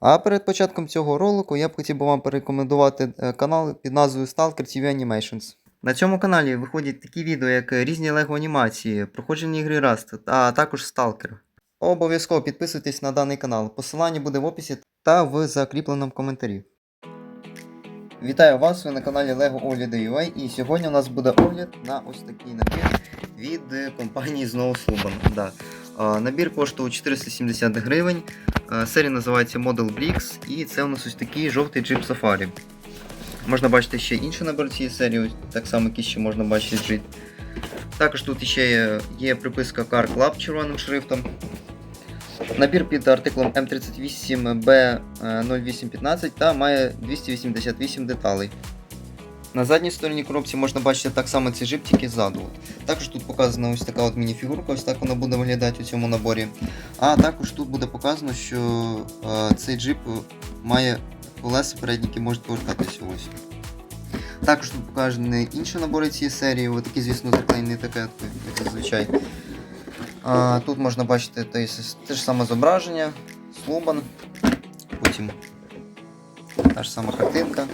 А перед початком цього ролику я б хотів би вам порекомендувати е, канал під назвою Stalker TV Animations. На цьому каналі виходять такі відео, як е, різні лего анімації, проходження ігри Rust, а також Stalker. Обов'язково підписуйтесь на даний канал. Посилання буде в описі та в закріпленому коментарі. Вітаю вас, ви на каналі LEGO Огляди UA і сьогодні у нас буде огляд на ось такий набір від е, компанії Snow Sluban. Да. Набір коштує 470 гривень. А, Серія називається Model Bricks і це у нас ось такий жовтий джип Safari. Можна бачити ще інші набори цієї серії, так само які ще можна бачити джип. Також тут ще є, є приписка Car Club червоним шрифтом. Набір під артиклом М38B0815 та має 288 деталей. На задній стороні коробці можна бачити так само ці джип, тільки ззаду. Також тут показана ось така от мініфігурка, ось так вона буде виглядати у цьому наборі. А також тут буде показано, що е, цей джип має колеса передні, які можуть повертатися ось. Також тут покажені інші набори цієї серії, такі, звісно, заклеєні таке, як зазвичай. А, тут можна бачити те, те ж саме зображення, слобан, потім та ж сама картинка.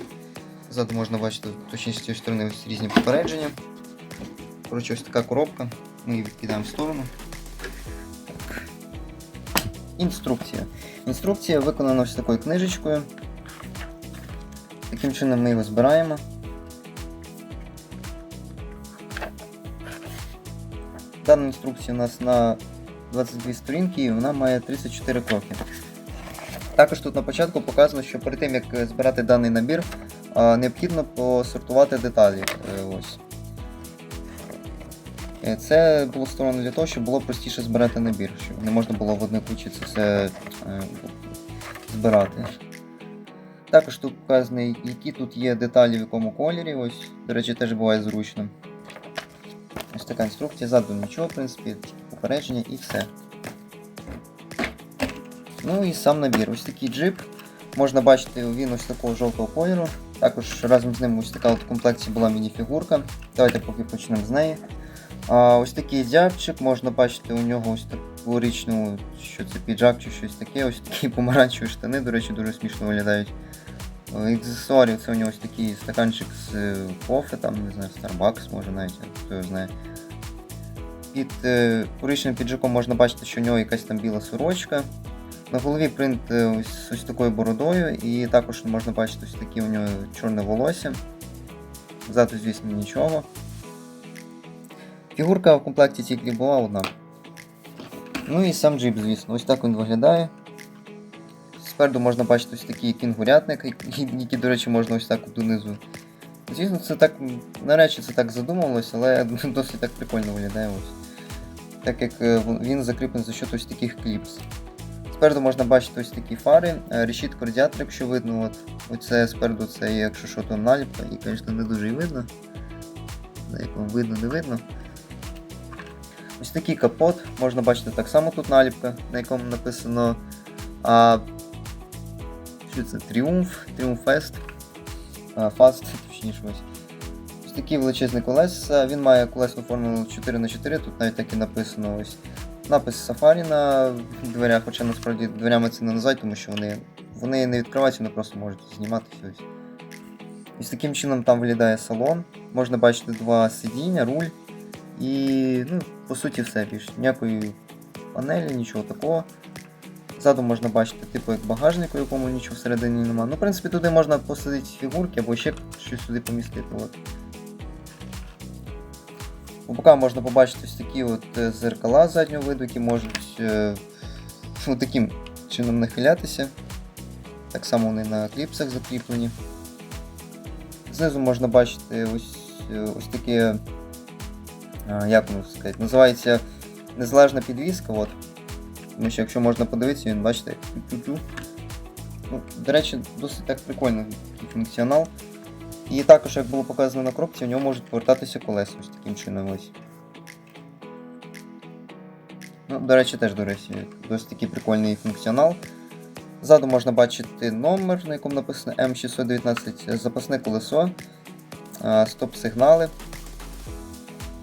Ззаду можна бачити точніше з цієї сторони ось різні попередження. Коротше, ось така коробка. Ми її відкидаємо в сторону. Так. Інструкція. Інструкція виконана ось такою книжечкою. Таким чином ми його збираємо. Дана інструкція у нас на 22 сторінки і вона має 34 кроки. Також тут на початку показано, що перед тим як збирати даний набір, необхідно посортувати деталі. Е, Ось. Е, Це було створено для того, щоб було простіше збирати набір, щоб не можна було в одній кучі це все е, збирати. Також тут показано, які тут є деталі в якому кольорі. Ось, до речі, теж буває зручно. Ось така інструкція, ззаду нічого, в принципі, попередження і все. Ну і сам набір. Ось такий джип. Можна бачити, він ось такого жовтого кольору. Також разом з ним ось така от в комплекті була мініфігурка. Давайте поки почнемо з неї. А, ось такий зябчик, можна бачити у нього ось таку річну, що це піджак чи щось таке, ось такі помаранчеві штани, до речі, дуже смішно виглядають. Е, Аксесуарів це у нього ось такий стаканчик з кофе, там, не знаю, Starbucks може навіть, хто його знає. Під е, коричневим піджаком можна бачити, що у нього якась там біла сорочка. На голові принт е, ось, ось такою бородою, і також можна бачити ось таке у нього чорне волосся. Ззаду, звісно, нічого. Фігурка в комплекті тільки була одна. Ну і сам джип, звісно, ось так він виглядає. Спереду можна бачити ось такий кінгурятник, який, до речі, можна ось так донизу. Звісно, це так, на речі, це так задумалось, але досить так прикольно виглядає ось. Так як е, він закріплений за счет ось таких кліпс. Спереду можна бачити ось такі фари, е, решітку радіатора, якщо видно. От, Оце спереду це якщо що, то наліпка, і, звісно, не дуже і видно. Як вам видно, не видно. Ось такий капот, можна бачити так само тут наліпка, на якому написано а, що це? Тріумф, Тріумфест. А, Фаст, точніше ось. Ось такі величезні колеса. Він має колесну формулу 4х4, тут навіть так і написано ось. Напис Safari на дверях, хоча насправді дверями це не називають, тому що вони, вони не відкриваються, вони просто можуть зніматися ось. Ось таким чином там виглядає салон. Можна бачити два сидіння, руль. І, ну, по суті, все більше. Ніякої панелі, нічого такого. Ззаду можна бачити, типу, як багажник, у якому нічого всередині немає. Ну, в принципі, туди можна посадити фігурки або ще щось сюди помістити. От. У бока можна побачити ось такі от е, зеркала заднього виду, які можуть е, ну, таким чином нахилятися. Так само вони на кліпсах закріплені. Знизу можна бачити ось, е, ось таке, як воно сказати, називається незалежна підвіска. От. Тому що якщо можна подивитися, він бачите. Ну, до речі, досить так прикольно такий функціонал. І також, як було показано на коробці, в нього можуть повертатися колеса ось таким чином ось. Ну, до речі, теж, до речі, досить такий прикольний функціонал. Ззаду можна бачити номер, на якому написано М619, запасне колесо, стоп-сигнали.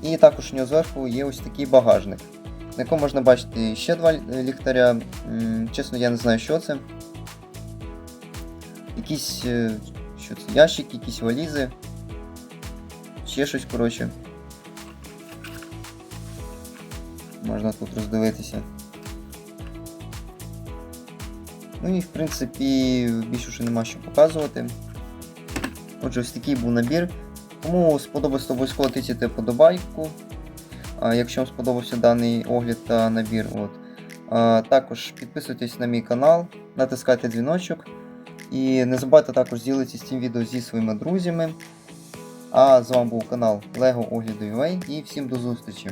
І також у нього зверху є ось такий багажник, на якому можна бачити ще два ліхтаря. Чесно, я не знаю, що це. якісь е, що це, ящики, якісь валізи. Ще щось, коротше. Можна тут роздивитися. Ну і в принципі більше вже нема що показувати. Отже, ось такий був набір. Кому сподобався, обов'язково тицяйте подобайку. Якщо вам сподобався даний огляд та набір. От. Також підписуйтесь на мій канал, натискайте дзвіночок. І не забувайте також ділитися цим відео зі своїми друзями. А з вами був канал Lego Огляду UA і всім до зустрічі!